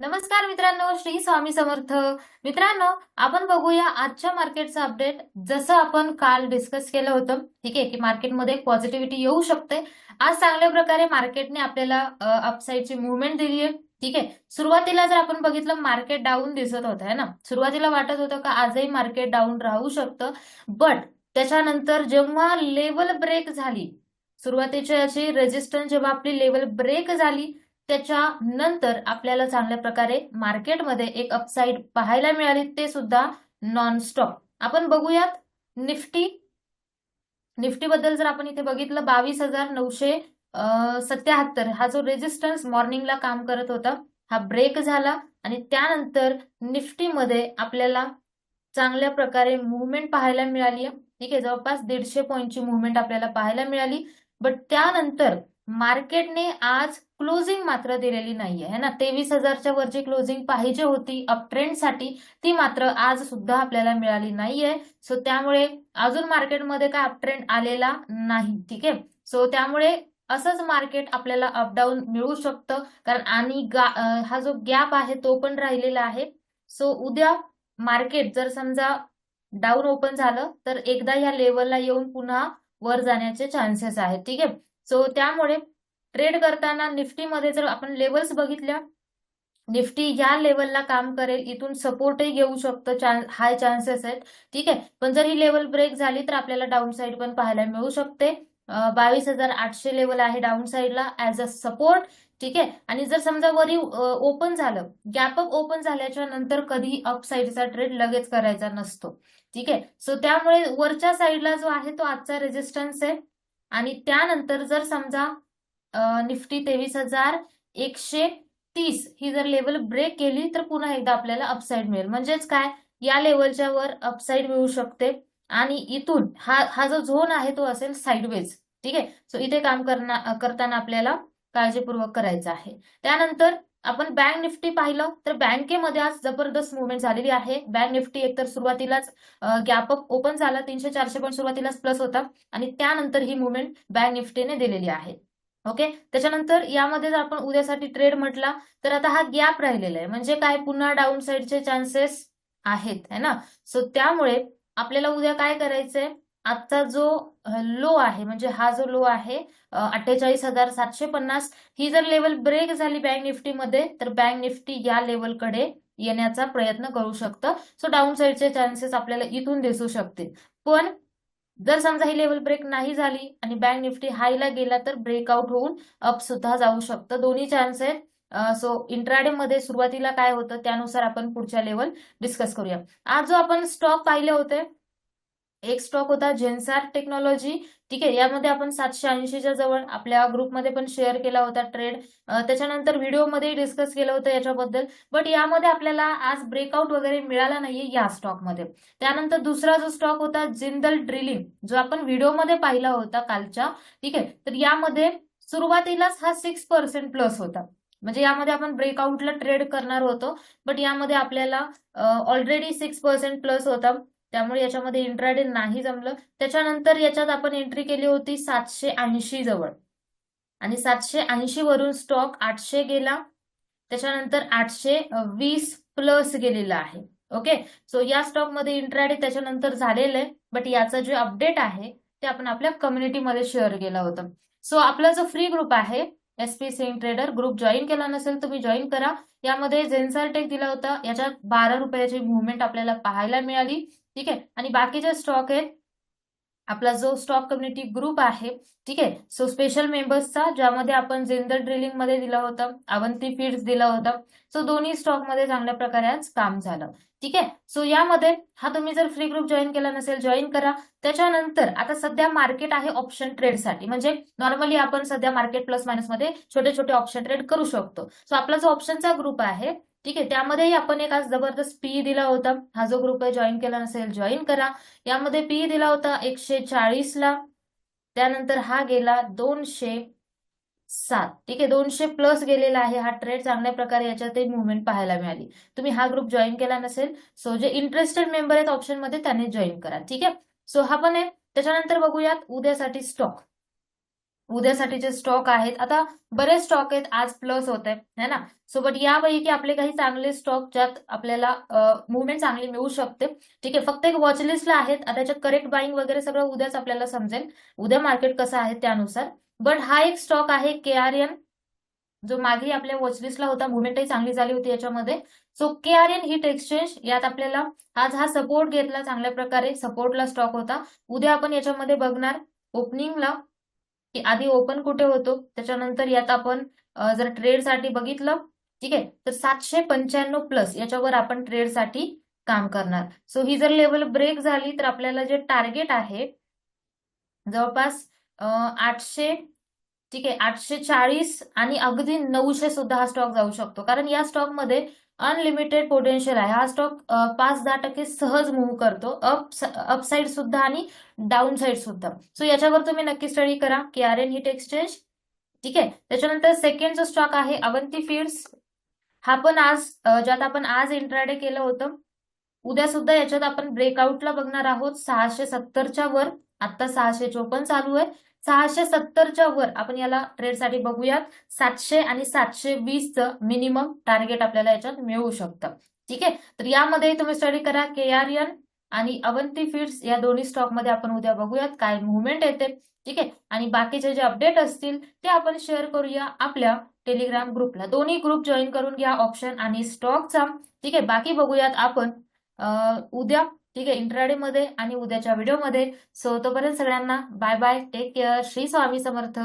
नमस्कार मित्रांनो श्री स्वामी समर्थ. मित्रांनो आपण बघूया आजच्या मार्केटचं अपडेट जसं आपण काल डिस्कस केलं होतं ठीक आहे की मार्केटमध्ये पॉझिटिव्हिटी येऊ शकते. आज चांगल्या प्रकारे मार्केटने आपल्याला अपसाईडची मुवमेंट दिली आहे ठीक आहे. सुरुवातीला जर आपण बघितलं मार्केट डाऊन दिसत होतं है ना? सुरुवातीला वाटत होतं का आजही मार्केट डाऊन राहू शकतं? बट त्याच्यानंतर जेव्हा लेवल ब्रेक झाली सुरुवातीची अशी रेजिस्टन्स जेव्हा आपली लेवल ब्रेक झाली त्याच्यानंतर आपल्याला चांगल्या प्रकारे मार्केटमध्ये एक अपसाईड पाहायला मिळाली ते सुद्धा नॉन स्टॉप आपण बघूयात निफ्टी. निफ्टी बद्दल जर आपण इथे बघितलं बावीस हजार नऊशे सत्याहत्तर. हा जो रेजिस्टन्स मॉर्निंगला काम करत होता हा ब्रेक झाला आणि त्यानंतर निफ्टीमध्ये आपल्याला चांगल्या प्रकारे मुवमेंट पाहायला मिळाली. ठीक आहे जवळपास दीडशे पॉईंटची मुवमेंट आपल्याला पाहायला मिळाली. बट त्यानंतर मार्केटने आज क्लोजिंग मात्र दिलेली नाहीये है ना? तेवीस हजारच्या वरची क्लोजिंग पाहिजे होती अप ती मात्र आज सुद्धा आपल्याला मिळाली नाहीये. सो त्यामुळे अजून मार्केटमध्ये काय अपट्रेंड आलेला नाही ठीक आहे? सो त्यामुळे असंच मार्केट आपल्याला अपडाऊन मिळू शकतं. कारण आणि हा जो गॅप आहे तो पण राहिलेला आहे. सो उद्या मार्केट जर समजा डाऊन ओपन झालं तर एकदा या लेवलला येऊन पुन्हा वर जाण्याचे चान्सेस आहेत ठीक आहे? सो त्यामुळे ट्रेड करताना निफ्टीमध्ये जर आपण लेवल्स बघितल्या निफ्टी या लेवलला काम करेल इथून सपोर्टही घेऊ शकतो हाय चान्सेस आहेत. ठीक आहे? पण जर ही लेवल ब्रेक झाली तर आपल्याला डाऊन साईड पण पाहायला मिळू शकते. बावीस हजार आठशे लेवल आहे डाऊन साईडला ऍज अ सपोर्ट ठीक आहे? आणि जर समजा वरी ओपन झालं गॅप अप ओपन झाल्याच्यानंतर कधी अप साईडचा ट्रेड लगेच करायचा नसतो. ठीक आहे? सो त्यामुळे वरच्या साईडला जो आहे तो आजचा रेजिस्टन्स आहे. आणि त्यानंतर जर समजा निफ्टी तेवीस हजार एकशे तीस. ही जर लेवल ब्रेक केली तर पुन्हा एकदा आपल्याला अपसाईड मिळेल. म्हणजेच काय? या लेवलच्या वर अपसाईड मिळू शकते. आणि इथून हा हा जो झोन आहे तो असेल साईडवेज ठीक आहे? सो इथे काम करताना आपल्याला काळजीपूर्वक करायचं आहे. त्यानंतर आपण बँक निफ्टी पाहिलं तर बँकेमध्ये आज जबरदस्त मुवमेंट झालेली आहे. बँक निफ्टी एकतर सुरुवातीलाच गॅप अप ओपन झाला. तीनशे चारशे पण सुरुवातीलाच प्लस होता. आणि त्यानंतर ही मुवमेंट बँक निफ्टीने दिलेली आहे. ओके? त्याच्यानंतर यामध्ये जर आपण उद्यासाठी ट्रेड म्हटला तर आता हा गॅप राहिलेला आहे. म्हणजे काय? पुन्हा डाऊन साईडचे चान्सेस आहेत है ना? सो त्यामुळे आपल्याला उद्या काय करायचंय? आजचा जो लो आहे म्हणजे हा जो लो आहे अठ्ठेचाळीस हजार सातशे पन्नास ही जर लेवल ब्रेक झाली बँक निफ्टीमध्ये तर बँक निफ्टी या लेवलकडे येण्याचा प्रयत्न करू शकतं. सो डाऊन साईडचे चान्सेस आपल्याला इथून दिसू शकतील. पण जर समजा ही लेवल ब्रेक नाही झाली आणि बँक निफ्टी हायला गेला तर ब्रेकआउट होऊन अप सुद्धा जाऊ शकतं. दोन्ही चान्स आहेत. सो इंट्राडे मध्ये सुरुवातीला काय होतं त्यानुसार आपण पुढच्या लेवल डिस्कस करूया. आज जो आपण स्टॉक पाहिले होते एक स्टॉक होता जेन्सार टेक्नॉलॉजी ठीक आहे यामध्ये आपण सातशे ऐंशीच्या जवळ आपल्या ग्रुपमध्ये पण शेअर केला होता ट्रेड त्याच्यानंतर व्हिडिओमध्ये डिस्कस केलं होतं याच्याबद्दल. बट यामध्ये आपल्याला आज ब्रेकआउट वगैरे मिळाला नाहीये या स्टॉकमध्ये त्यानंतर दुसरा जो स्टॉक होता जिंदल ड्रिलिंग जो आपण व्हिडिओमध्ये पाहिला होता कालच्या. ठीक आहे तर यामध्ये सुरुवातीलाच हा सिक्स पर्सेंट प्लस होता. म्हणजे यामध्ये आपण ब्रेकआउटला ट्रेड करणार होतो. बट यामध्ये आपल्याला ऑलरेडी सिक्स पर्सेंट प्लस होता. त्यामुळे याच्यामध्ये इंट्राडे नाही जमलं. त्याच्यानंतर याच्यात आपण एंट्री केली होती सातशे ऐंशी जवळ. आणि सातशे ऐंशी वरून स्टॉक आठशे गेला. त्याच्यानंतर आठशे वीस प्लस गेलेला आहे. ओके सो या स्टॉकमध्ये इंट्राडे त्याच्यानंतर झालेलं आहे. बट याचं जे अपडेट आहे ते आपण आपल्या कम्युनिटीमध्ये शेअर केलं होतं. सो आपला जो फ्री ग्रुप आहे SP Singh trader group join केला नसेल तुम्ही जॉईन करा. यामध्ये झेन्सर टेक दिला होता. याच्यात बारा रुपयाची मुवमेंट आपल्याला पाहायला मिळाली. ठीक आहे? आणि बाकीच्या स्टॉक आहेत आपला जो स्टॉक कम्युनिटी ग्रुप आहे ठीक आहे? सो स्पेशल मेंबर्सचा ज्यामध्ये आपण जिंदल ड्रिलिंगमध्ये दिला होता अवंती फीड्स दिला होता सो दोन्ही स्टॉकमध्ये चांगल्या प्रकारे आज काम झालं. ठीक आहे? सो यामध्ये हा तुम्ही जर फ्री ग्रुप जॉईन केला नसेल जॉईन करा. त्याच्यानंतर आता सध्या मार्केट आहे ऑप्शन ट्रेडसाठी म्हणजे नॉर्मली आपण सध्या मार्केट प्लस मायनसमध्ये छोटे छोटे ऑप्शन ट्रेड करू शकतो. सो आपला जो ऑप्शनचा ग्रुप आहे ठीक आहे त्यामध्येही आपण एक आज जबरदस्त पी दिला होता. हा जो ग्रुप आहे जॉईन केला नसेल जॉईन करा. यामध्ये पी दिला होता एकशे चाळीसला त्यानंतर हा गेला दोनशे सात. ठीक आहे दोनशे प्लस गेलेला आहे. हा ट्रेड चांगल्या प्रकारे याच्यातही मुवमेंट पाहायला मिळाली. तुम्ही हा ग्रुप जॉईन केला नसेल सो जे इंटरेस्टेड मेंबर आहेत ऑप्शनमध्ये त्यांनी जॉईन करा. ठीक आहे सो हा पण आहे. त्याच्यानंतर बघूयात उद्यासाठी स्टॉक उद्यासाठीचे स्टॉक आहेत आता बरेच स्टॉक आहेत आज प्लस होत आहे है ना? सोबत यापैकी आपले काही चांगले स्टॉक ज्यात आपल्याला मुवमेंट चांगली मिळू शकते. ठीक आहे फक्त एक वॉचलिस्टला आहेत आता त्याच्यात करेक्ट बाईंग वगैरे सगळं उद्याच आपल्याला समजेल. उद्या मार्केट कसं आहे त्यानुसार. बट हा एक स्टॉक आहे के आर एन जो मागे आपल्या वॉचलिस्टला होता मुवमेंटही चांगली झाली होती याच्यामध्ये. So K R N heat exchange यात आपल्याला आज हा सपोर्ट घेतला चांगल्या प्रकारे सपोर्टला स्टॉक होता. उद्या आपण याच्यामध्ये बघणार ओपनिंगला की आधी ओपन कुठे होतो? त्याच्यानंतर यात आपण जर ट्रेडसाठी बघितलं ठीक आहे? तर सातशे पंच्याण्णव प्लस याच्यावर आपण ट्रेडसाठी काम करणार. सो ही जर लेवल ब्रेक झाली तर आपल्याला जे टार्गेट आहे जवळपास आठशे ठीक आहे आठशे चाळीस आणि अगदी नऊशे सुद्धा हा स्टॉक जाऊ शकतो. कारण या स्टॉकमध्ये अनलिमिटेड पोटेन्शियल आहे. हा स्टॉक पाच दहा टक्के सहज मूव्ह करतो. अप अपसाईड सुद्धा आणि डाऊन साईड सुद्धा. सो याच्यावर तुम्ही नक्की स्टडी करा. की आर एन हिट एक्सचेंज ठीक आहे? त्याच्यानंतर सेकंड जो स्टॉक आहे अवंती फीड्स हा पण आज ज्यात आपण आज इंट्राडे केलं होतं. उद्या सुद्धा याच्यात आपण ब्रेकआउटला बघणार आहोत. सहाशे सत्तरच्या वर. आता सहाशे चोपन्न चालू आहे. सहाशे सत्तरच्या वर आपण याला ट्रेडसाठी बघूयात. सातशे आणि सातशे वीसचं मिनिमम टार्गेट आपल्याला याच्यात मिळू शकतं. ठीक आहे? तर यामध्ये तुम्ही स्टडी करा. के आर एन आणि अवंती फीड्स या दोन्ही स्टॉकमध्ये आपण उद्या बघूयात काय मुवमेंट येते. ठीक आहे? आणि बाकीचे जे अपडेट असतील ते आपण शेअर करूया आपल्या टेलिग्राम ग्रुपला दोन्ही ग्रुप जॉईन करून घ्या ऑप्शन आणि स्टॉकचा ठीक आहे? बाकी बघूयात आपण. उद्या ठीक आहे? इंट्राडे मध्ये आणि उद्याच्या व्हिडिओमध्ये. सो तोपर्यंत सगळ्यांना bye bye. Take care. Shri Swami Samarth.